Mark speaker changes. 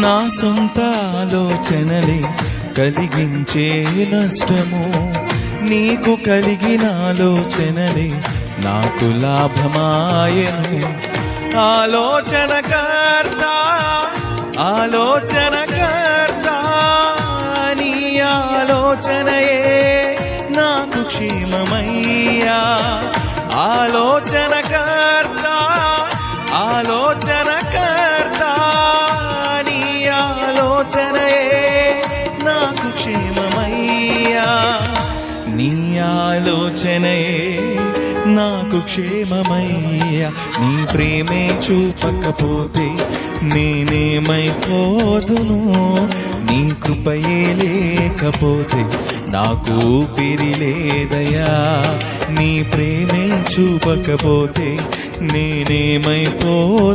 Speaker 1: నా సొంత ఆలోచనలే కలిగించే నష్టము. నీకు కలిగిన ఆలోచనలే నాకు లాభమాయను. ఆలోచనకర్త ఆలోచనకర్త నీ ఆలోచనయే నాకు క్షేమమయ్యా. ఆలోచనకర్త నీ ఆలోచనే నాకు క్షేమమయ్యా. నీ ప్రేమే చూపకపోతే నేనేమైపోదును? నీ కృపయే లేకపోతే నాకు ఊపిరి లేదయా నీ ప్రేమే చూపకపోతే నేనేమైపో